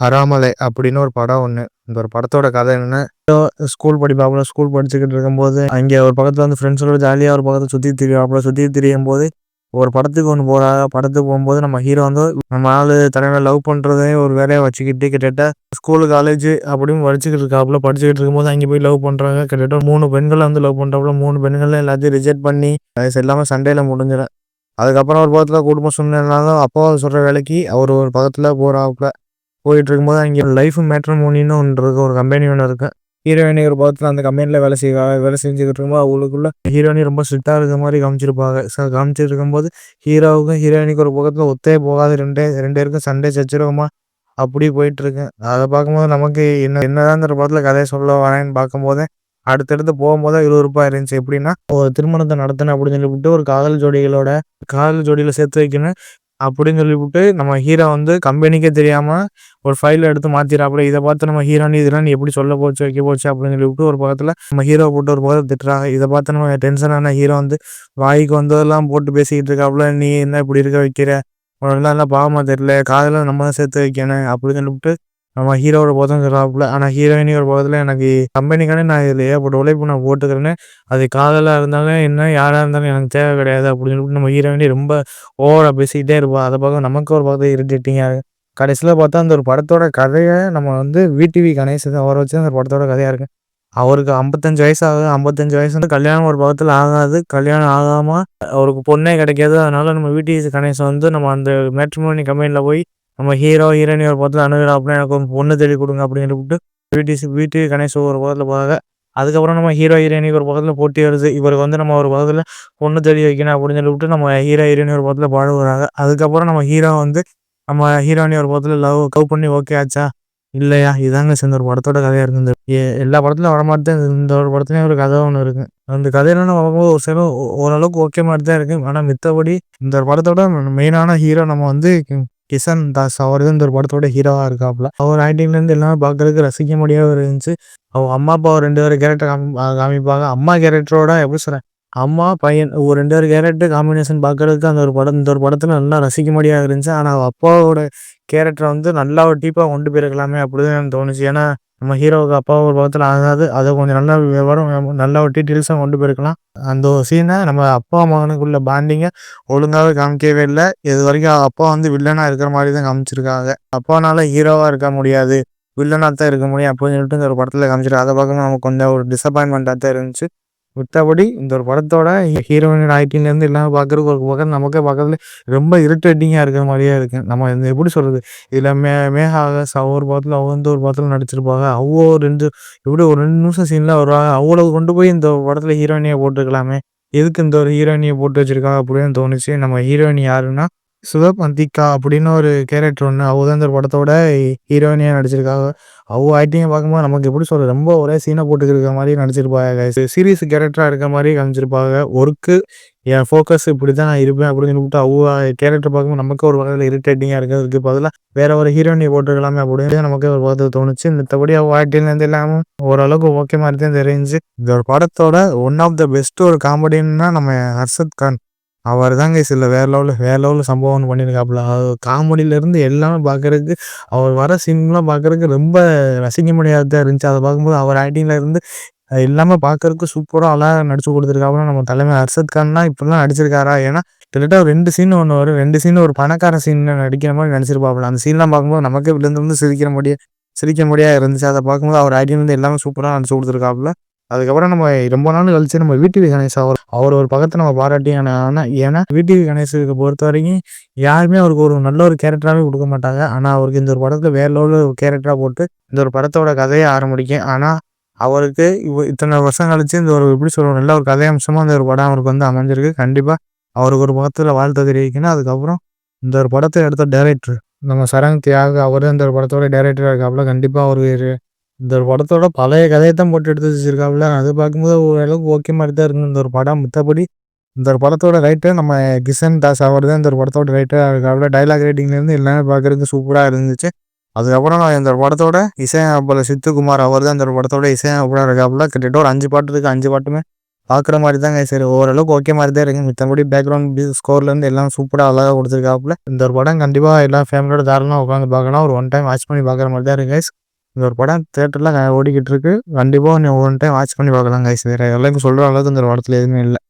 அறாமலை அப்படின்னு ஒரு படம் ஒன்று இந்த ஒரு படத்தோட கதை என்னன்னா ஸ்கூல் படிப்பாப்புல ஸ்கூல் படிச்சுக்கிட்டு இருக்கும்போது அங்கே ஒரு பக்கத்தில் வந்து ஃப்ரெண்ட்ஸோட ஜாலியாக ஒரு பக்கத்தில் சுற்றி திரியாப்புல சுற்றி திரியும் போது ஒரு படத்துக்கு ஒன்று போகிறாங்க படத்துக்கு போகும்போது நம்ம ஹீரோ வந்து நம்ம ஆள் தலைமையில் லவ் பண்ணுறதையும் ஒரு வேலையை வச்சுக்கிட்டு கிட்டத்தட்ட ஸ்கூலு காலேஜ் அப்படின்னு படிச்சுக்கிட்டு இருக்காப்புல படிச்சுக்கிட்டு இருக்கும்போது அங்கே போய் லவ் பண்ணுறாங்க கிட்டத்தட்ட மூணு பெண்களை வந்து லவ் பண்ணுறாப்புல மூணு பெண்களை எல்லாத்தையும் ரிஜெக்ட் பண்ணி எல்லாமே இல்லாமல் சண்டையில் முடிஞ்சிடும். அதுக்கப்புறம் ஒரு பக்கத்தில் குடும்ப சூழ்நிலைனாலும் அப்பா சொல்கிற வேலைக்கு அவர் ஒரு பக்கத்தில் போகிறாப்புல போயிட்டு இருக்கும்போது அங்கே லைஃப் மேட்ரமோனின்னு ஒன்று இருக்குது ஒரு கம்பெனி ஒன்று இருக்கு. ஹீரோயினி ஒரு பக்கத்தில் அந்த கம்பெனியில் வேலை செய்வா வேலை செஞ்சுக்கிட்டு இருக்கும்போது அவங்களுக்குள்ள ஹீரோயினி ரொம்ப ஸ்ட்ரிக்டாக இருக்க மாதிரி காமிச்சிருப்பாங்க. ஸோ காமிச்சிட்டு இருக்கும்போது ஹீரோவுக்கும் ஹீரோயினிக்கு ஒரு பக்கத்தில் ஒத்தே போகாது. ரெண்டே ரெண்டு பேருக்கும் சண்டே சச்சிருவோமா? அப்படி போயிட்டு இருக்கு அதை பார்க்கும்போது நமக்கு என்ன என்னதான் இந்த படத்தில் கதையை சொல்ல வரேன்னு பார்க்கும்போது அடுத்தடுத்து போகும்போது விறுவிறுப்பாக இருந்துச்சு. எப்படின்னா ஒரு திருமணத்தை நடத்தினேன் அப்படின்னு சொல்லிவிட்டு ஒரு காதல் ஜோடிகளோட காதல் ஜோடியில் சேர்த்து வைக்கணும். அப்படின்னு சொல்லிவிட்டு நம்ம ஹீரோ வந்து கம்பெனிக்கே தெரியாமல் ஒரு ஃபைல் எடுத்து மாற்றிடாப்புல இதை பார்த்து நம்ம ஹீரோனி இதெல்லாம் நீ எப்படி சொல்ல போச்சு வைக்க போச்சு அப்படின்னு சொல்லிவிட்டு ஒரு பக்கத்தில் நம்ம ஹீரோ போட்டு ஒரு பக்கத்தில் திட்டுறாங்க. இதை பார்த்து நம்ம டென்ஷனான ஹீரோ வந்து வாய்க்கு வந்ததெல்லாம் போட்டு பேசிக்கிட்டு இருக்காப்புல நீ என்ன இப்படி இருக்க வைக்கிற? உனக்குலாம் எல்லாம் பாவமாக தெரியல காதெல்லாம் நம்ம தான் சேர்த்து வைக்கணும் அப்படின்னு சொல்லிவிட்டு நம்ம ஹீரோவோட போதும் சொல்கிறாப்புல ஆனால் ஹீரோயினி ஒரு பக்கத்தில் எனக்கு கம்பெனிக்கானே நான் இதில் ஏற்பட்ட உழைப்பு நான் போட்டுக்கிறேன்னு அது காதலாக இருந்தாலும் என்ன யாராக இருந்தாலும் எனக்கு தேவை கிடையாது அப்படின்னு சொல்லிட்டு நம்ம ஹீரோயினி ரொம்ப ஓவராக பேசிக்கிட்டே இருப்போம் அதை பார்க்க நமக்கு ஒரு பக்கத்தில் இரிட்டேட்டிங்காக இருக்குது கடைசியில் பார்த்தா அந்த ஒரு படத்தோட கதையை நம்ம வந்து விடிவி கணேசன் அவரை வச்சு அந்த படத்தோட கதையாக இருக்குது அவருக்கு ஐம்பத்தஞ்சு வயசு ஆகுது. ஐம்பத்தஞ்சு வயசு வந்து கல்யாணம் ஒரு பக்கத்தில் ஆகாது. கல்யாணம் ஆகாமல் அவருக்கு பொண்ணே கிடைக்காது. அதனால நம்ம விடிவி கணேசன் வந்து நம்ம அந்த மேட்ரிமோனி கம்பெனியில் போய் நம்ம ஹீரோ ஹீரோயின் ஒரு பக்கத்தில் அப்படின்னு எனக்கு ஒரு பொண்ணு தேடி கொடுங்க அப்படின்னு கூப்பிட்டு வீட்டு வீட்டு கணேஷ் ஒரு பக்கத்தில் போகாத அதுக்கப்புறம் நம்ம ஹீரோ ஹீரோயினிக்கு ஒரு பக்கத்தில் போட்டி வருது. இவருக்கு வந்து நம்ம ஒரு பக்கத்தில் பொண்ணு தேடி வைக்கணும் அப்படின்னு சொல்லிவிட்டு நம்ம ஹீரோ ஹீரோயின் ஒரு பக்கத்தில் பாடுவாங்க அதுக்கப்புறம் நம்ம ஹீரோ வந்து நம்ம ஹீரோயினி ஒரு பக்கத்தில் லவ் கவ் பண்ணி ஓகே ஆச்சா? இல்லையா? இதாங்க சேர்ந்த ஒரு படத்தோட கதையாக இருக்குது எல்லா படத்துலையும் வர மாதிரி தான் இந்த ஒரு படத்துலையும் ஒரு கதை ஒன்று இருக்குது அந்த கதையிலாம் பார்க்கும்போது ஒரு சில ஓரளவுக்கு ஓகே மாதிரி தான் இருக்குது ஆனால் மித்தபடி இந்த படத்தோட மெயினான ஹீரோ நம்ம வந்து கிசன் தாஸ் அவர் தான் இந்த ஒரு படத்தோட ஹீரோவாக இருக்காப்புல. அவர் ஆக்டிங்லேருந்து எல்லாமே பார்க்கறதுக்கு ரசிக்க முடியாத இருந்துச்சு. அவங்க அம்மா அப்பா ரெண்டு பேரும் கேரக்டர் காமி காமிப்பாங்க. அம்மா கேரக்டரோட எப்படி சொல்கிறேன் அம்மா பையன் ஒரு ரெண்டு ஒரு கேரக்டர் காம்பினேஷன் பார்க்கறதுக்கு அந்த ஒரு படம் இந்த ஒரு படத்தில் நல்லா ரசிக்க முடியாது இருந்துச்சு. ஆனால் அப்பாவோட கேரக்டரை வந்து நல்லா ஒரு டீப்பாக கொண்டு போயிருக்கலாமே அப்படின்னு எனக்கு தோணுச்சு. ஏன்னா நம்ம ஹீரோவுக்கு அப்பா ஒரு பக்கத்தில் ஆகாது. அதை கொஞ்சம் நல்லா விவரம் நல்ல ஒரு டீட்டெயில்ஸாக கொண்டு போயிருக்கலாம். அந்த ஒரு சீனை நம்ம அப்பா மகனுக்குள்ள பாண்டிங்கை ஒழுங்காகவே காமிக்கவே இல்லை. இது வரைக்கும் அப்பா வந்து வில்லனாக இருக்கிற மாதிரி தான் காமிச்சிருக்காங்க. அப்பானால ஹீரோவாக இருக்க முடியாது. வில்லனாக தான் இருக்க முடியும் அப்படின்னு சொல்லிட்டு இந்த ஒரு படத்தில் காமிச்சிருக்காங்க. அதை பார்க்கணும் நமக்கு கொஞ்சம் ஒரு டிசப்பாயின்மெண்ட்டாக தான் இருந்துச்சு. மற்றபடி இந்த ஒரு படத்தோட ஹீரோயின் ஆக்டிங்லேருந்து எல்லாம் பார்க்குறதுக்கு ஒரு பக்கம் நமக்கே பார்க்கறதுல ரொம்ப இரிட்டேட்டிங்காக இருக்கிற மாதிரியே இருக்குது நம்ம இந்த எப்படி சொல்கிறது இதில் மே மேகாக ஒரு படத்தில் அவங்க வந்து ஒரு படத்தில் நடிச்சிருப்பாங்க. அவ்வளோ ரெண்டு எப்படி ஒரு ரெண்டு நிமிஷம் சீனில் வருவாங்க. அவ்வளோ கொண்டு போய் இந்த படத்தில் ஹீரோயினியை போட்டுருக்கலாமே. எதுக்கு இந்த ஒரு ஹீரோயினியை போட்டு வச்சிருக்காங்க அப்படின்னு தோணுச்சு. நம்ம ஹீரோயின் யாருன்னா சுதபந்திகா அப்படின்னு ஒரு கேரக்டர் ஒன்று அவ தான் இந்த படத்தோட ஹீரோயினியாக நடிச்சிருக்காங்க. அவ ஆக்டிங்கை பார்க்கும்போது நமக்கு எப்படி சொல்கிறது ரொம்ப ஒரே சீனை போட்டுக்கிற மாதிரி நடிச்சிருப்பாங்க சீரியஸ் கேரக்டராக இருக்க மாதிரி காமிச்சிருப்பாங்க. ஒர்க்கு என் ஃபோக்கஸ் இப்படி தான் நான் இருப்பேன் அப்படின்னு சொல்லிட்டு அவ கேரக்டர் பார்க்கும்போது நமக்கு ஒரு வகையில் இரிட்டேட்டிங்காக இருக்கிறதுக்கு பதிலாக வேற ஒரு ஹீரோயினை போட்டுருக்கலாமே அப்படின்னு நமக்கு ஒரு பார்த்து தோணுச்சு. மத்தபடி அவ ஆக்டிங்லேருந்து இல்லாமல் ஓரளவுக்கு ஓகே மாதிரி தான் தெரிஞ்சு இந்த ஒரு படத்தோட ஒன் ஆஃப் த பெஸ்ட் ஒரு காமெடின்னா நம்ம ஹர்ஷத் கான். அவர் தாங்க சில வேற லெவலில் வேற லெவலில் சம்பவம் ஒன்று பண்ணியிருக்காப்புல அது காமெடியிலேருந்து எல்லாமே பார்க்குறதுக்கு அவர் வர சீன்லாம் பார்க்குறதுக்கு ரொம்ப ரசிக்க முடியாததாக இருந்துச்சு. அதை பார்க்கும்போது அவர் ஆக்டிங்கில் இருந்து எல்லாமே பார்க்குறதுக்கு சூப்பராக அழகாக நடிச்சு கொடுத்துருக்காப்புல. நம்ம தலைமை ஹர்ஷத் கான்னா இப்படிலாம் நடிச்சிருக்காரா? ஏன்னா கிட்டத்தட்ட ரெண்டு சீன் ஒன்று வரும். ரெண்டு சீன் ஒரு பணக்கார சீன் நடிக்கிற மாதிரி நினச்சிருப்பாப்புல அந்த சீன்லாம் பார்க்கும்போது நமக்கு விழுந்து வந்து சிரிக்கிற முடியாது சிரிக்க முடியாது இருந்துச்சு. அதை பார்க்கும்போது அவர் ஆக்டிங் வந்து எல்லாமே சூப்பராக நடிச்சு கொடுத்துருக்காப்புல. அதுக்கப்புறம் நம்ம ரொம்ப நாள் கழிச்சு நம்ம வீட்டு கணேஷ் அவர் அவர் ஒரு பக்கத்தை நம்ம பாராட்டி ஆனால் ஏன்னா வீட்டு கணேஷுக்கு பொறுத்த வரைக்கும் யாருமே அவருக்கு ஒரு நல்ல ஒரு கேரக்டராகவே கொடுக்க மாட்டாங்க. ஆனால் அவருக்கு இந்த ஒரு படத்தில் வேற லெவலில் ஒரு கேரக்டராக போட்டு இந்த ஒரு படத்தோட கதையை ஆரம்பிக்கும். ஆனால் அவருக்கு இத்தனை வருஷம் கழிச்சு இந்த ஒரு எப்படி சொல்லுவோம் நல்ல ஒரு கதை அம்சமாக இந்த ஒரு படம் அவருக்கு வந்து அமைஞ்சிருக்கு. கண்டிப்பாக அவருக்கு ஒரு பக்கத்தில் வாழ்த்து தெரிவிக்கணும். அதுக்கப்புறம் இந்த ஒரு படத்தை எடுத்த டேரக்டர் நம்ம சரங் தியாக அவர் இந்த ஒரு படத்தோட டேரக்டராக இருக்காப்புல. கண்டிப்பாக அவர் இந்த ஒரு படத்தோட பழைய கதையை தான் போட்டு எடுத்து வச்சிருக்காப்புல அது பார்க்கும்போது ஓரளவுக்கு ஓகே மாதிரி தான் இருந்தது. இந்த ஒரு படம் மித்தபடி இந்த ஒரு படத்தோட ரைட்டர் நம்ம கிஷன் தாஸ் அவர் தான் இந்த ஒரு படத்தோட ரைட்டராக இருக்காப்புல டைலாக் ரைட்டிங்லேருந்து எல்லாமே பார்க்குறதுக்கு சூப்பராக இருந்துச்சு. அதுக்கப்புறம் நான் இந்த படத்தோட இசையமைப்பாளர் சித்துக்குமார் அவர் தான் இந்த ஒரு படத்தோட இசையமைப்பாளர் இருக்காப்புல கிட்டத்தட்ட ஒரு அஞ்சு பாட்டு இருக்குது அஞ்சு பாட்டுமே பார்க்குற மாதிரி தான் கைஸ் சரி ஓரளவுக்கு ஓகே மாதிரி தான் இருக்குது மித்தபடி பேக்ரவுண்ட் ஸ்கோர்லேருந்து எல்லாம் சூப்பராக அழகாக கொடுத்துருக்காப்புல இந்த ஒரு படம் கண்டிப்பாக எல்லா ஃபேமிலியோட தாராளமாக உட்காந்து பார்க்கலாம். ஒரு ஒன் டைம் வாட்ச் பண்ணி பார்க்குற மாதிரி தான் இருக்குது கைஸ் இந்த ஒரு படம் தேட்டரில் ஓடிக்கிட்டு இருக்கு. கண்டிப்பாக நீ ஒன் டைம் வாட்ச் பண்ணி பார்க்கலாம் கைஸ் வேறு எல்லாருக்கும் சொல்கிற அளவுக்கு இந்த ஒரு படத்தில் எதுவுமே இல்லை.